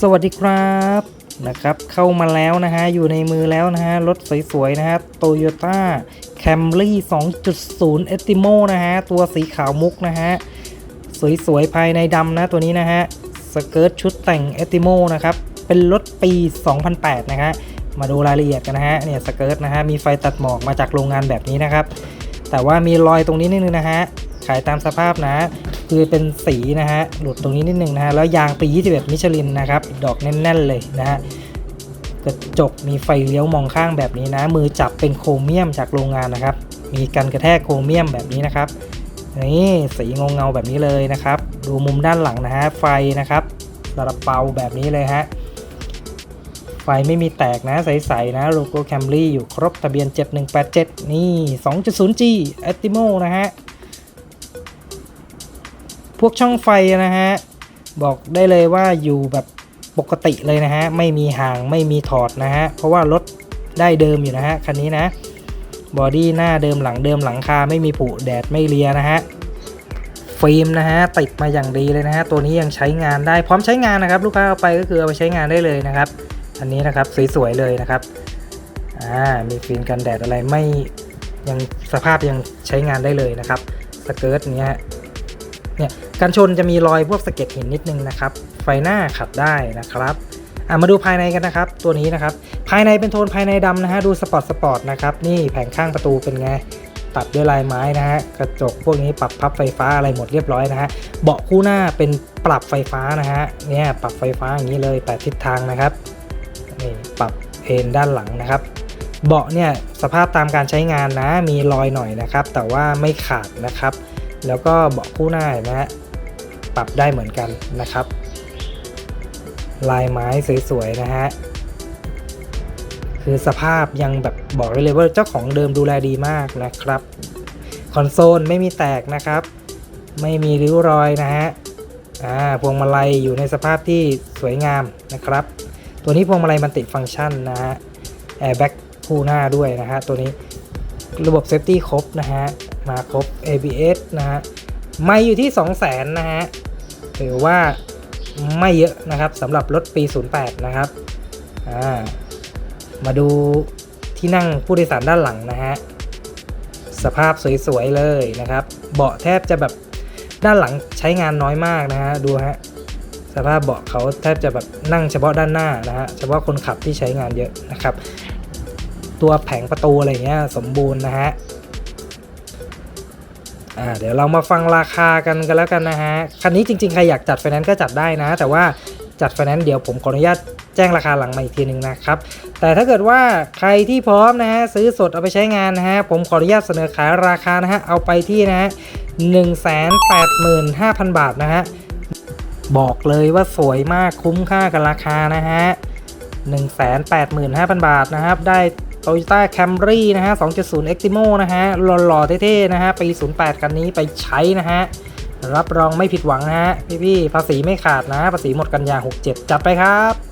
สวัสดีครับนะครับเข้ามาแล้วนะฮะอยู่ในมือแล้วนะฮะรถสวยๆนะฮะ Toyota Camry 2.0 e t i m o นะฮะตัวสีขาวมุกนะฮะสวยๆภายในดำนะตัวนี้นะฮะสเกิร์ตชุดแต่ง e t i m o นะครับเป็นรถปี 2008 นะฮะมาดูรายละเอียดกันนะฮะเนี่ยสเกิร์ตนะฮะมีไฟตัดหมอกมาจากโรงงานแบบนี้นะครับแต่ว่ามีรอยตรงนี้นิดนึงนะฮะขายตามสภาพนะ คือเป็นสีนะฮะหลุดตรงนี้นิดนึงนะฮะแล้วยางปี 21 มิชลินนะครับดอกแน่น ๆ เลยนะฮะกระจกมีไฟเลี้ยวมองข้างแบบนี้นะ มือจับเป็นโครเมียมจากโรงงานนะครับ มีกันกระแทกโครเมียมแบบนี้นะครับนี่สีเงาเงาแบบนี้เลยนะครับ ดูมุมด้านหลังนะฮะไฟนะครับสระเปาแบบนี้เลยฮะไฟไม่มีแตกนะใสๆนะโลโก้แคมรี่อยู่ครบทะเบียน 7187 นี่ 2.0G a t i m o นะฮะ พวกช่องไฟนะฮะ บอกได้เลยว่าอยู่แบบปกติเลยนะฮะ ไม่มีห่างไม่มีถอดนะฮะ เพราะว่ารถได้เดิมอยู่นะฮะ คันนี้นะ บอดี้หน้าเดิมหลังเดิมหลังคาไม่มีผุแดดไม่เลียนะฮะ ฟิล์มนะฮะ ติดมาอย่างดีเลยนะฮะ ตัวนี้ยังใช้งานได้พร้อมใช้งานนะครับ ลูกค้าเอาไปก็คือเอาไปใช้งานได้เลยนะครับ อันนี้นะครับสวยๆเลยนะครับ อ่า มีฟิล์มกันแดดอะไรไม่ยังสภาพยังใช้งานได้เลยนะครับ สเกิร์ตเนี้ย เนี่ยกันชนจะมีรอยพวกสะเก็ดหินนิดนึงนะครับ ไฟหน้าขับได้นะครับอะมาดูภายในกันนะครับ ตัวนี้นะครับ ภายในเป็นโทนภายในดำนะฮะดูสปอร์ตสปอร์ตนะครับนี่แผงข้างประตูเป็นไงตัดด้วยลายไม้นะฮะกระจกพวกนี้ปรับพับไฟฟ้าอะไรหมดเรียบร้อยนะฮะเบาะคู่หน้าเป็นปรับไฟฟ้านะฮะเนี่ยปรับไฟฟ้าอย่างนี้เลยแปดทิศทางนะครับนี่ปรับเอนด้านหลังนะครับ เบาะเนี่ยสภาพตามการใช้งานนะมีรอยหน่อยนะครับ แต่ว่าไม่ขาดนะครับ แล้วก็เบาะคู่หน้านไหมฮะปรับได้เหมือนกันนะครับ ลายไม้สวยๆนะฮะคือสภาพยังแบบบอกได้เลยว่าเจ้าของเดิมดูแลดีมากนะครับ คอนโซลไม่มีแตกนะครับ ไม่มีริ้วรอยนะฮะอ่าพวงมาลัยอยู่ในสภาพที่สวยงามนะครับ ตัวนี้พวงมาลัยมันติดฟังก์ชันนะฮะแอร์แบ็กคู่หน้าด้วยนะฮะตัวนี้ระบบเซฟตี้ครบนะฮะ มาครบ ABS นะฮะ ไม่อยู่ที่ 2 0 0 0 0 0นะฮะถือว่าไม่เยอะนะครับสำหรับรถปี 08 นะครับ อ่า มาดูที่นั่งผู้โดยสารด้านหลังนะฮะ สภาพสวยๆเลยนะครับ เบาะแทบจะแบบด้านหลังใช้งานน้อยมากนะฮะ ดูฮะ สภาพเบาะเขาแทบจะแบบนั่งเฉพาะด้านหน้านะฮะ เฉพาะคนขับที่ใช้งานเยอะนะครับ ตัวแผงประตูอะไรเงี้ยสมบูรณ์นะฮะ อ่าเดี๋ยวเรามาฟังราคากันกันแล้วกันนะฮะ คันนี้จริงๆ ใครอยากจัดไฟแนนซ์ก็จัดได้นะ แต่ว่าจัดไฟแนนซ์เดี๋ยวผมขออนุญาตแจ้งราคาหลังมาอีกทีหนึ่งนะครับ แต่ถ้าเกิดว่าใครที่พร้อมนะฮะซื้อสดเอาไปใช้งานนะฮะ ผมขออนุญาตเสนอขายราคานะฮะ เอาไปที่นะฮะหนึ่งแสนแปดหมื่นห้าพันบาทนะฮะ บอกเลยว่าสวยมากคุ้มค่ากับราคานะฮะ185,000บาทนะครับ ได้ โตโยต้าแคมรี่นะฮะ2.0 Eximo นะฮะ หล่อๆเท่ๆนะฮะ ปี 08กันนี้ไปใช้นะฮะ รับรองไม่ผิดหวังนะฮะ พี่ๆ ภาษีไม่ขาดนะ ภาษีหมดกันยา 67 จัดไปครับ